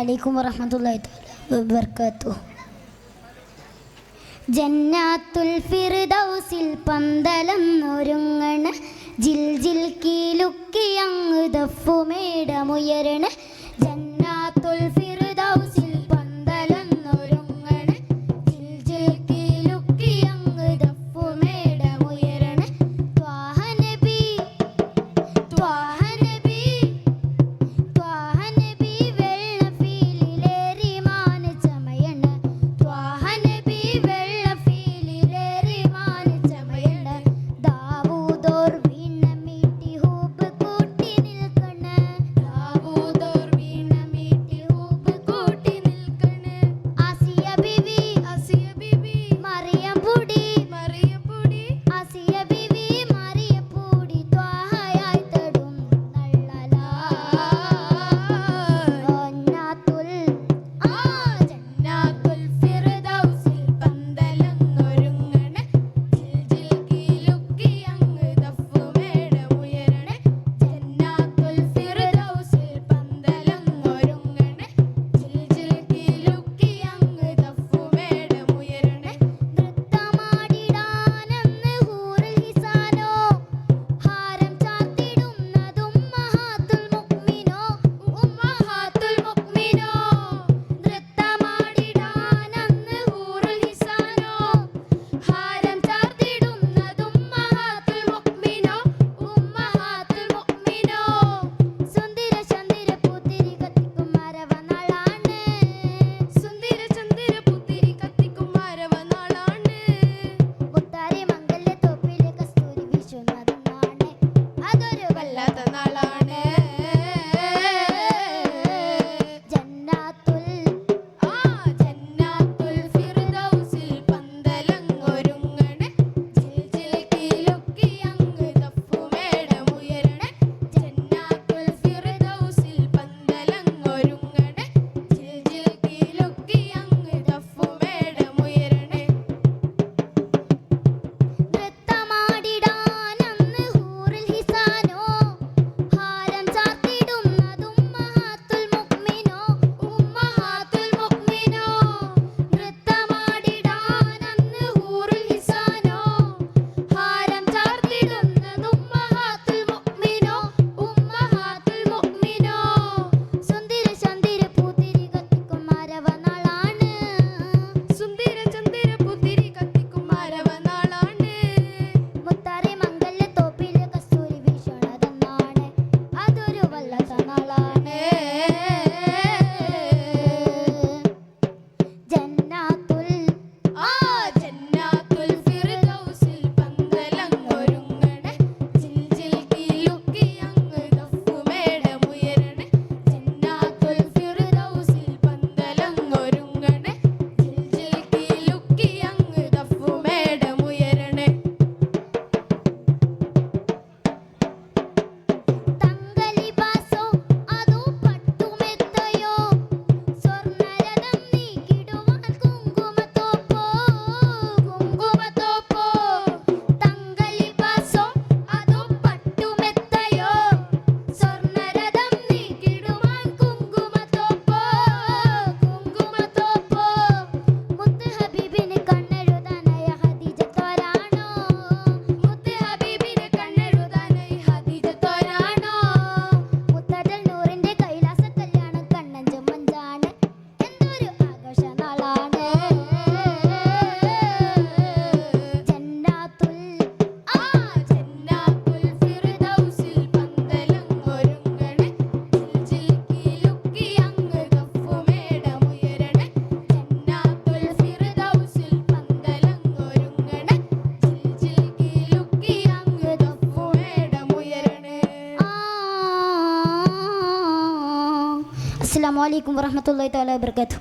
അലൈക്കും വറഹമത്തല്ലാഹി വർക്കാത്തു ജന്നാത്തുൽ ഫിർദൗസിൽ പന്തലം ഒരുങ്ങണ് ജിൽ ജിൽ കീലുക്കി അങ്ങ് ദഫുമേടമുയരണ് ജന്നാത്തുൽ ഫിർദൗസിൽ Bye. അസ്സാം വലൈക്കും വറഹമത്തല്ലാ തല വർക്കാത്തു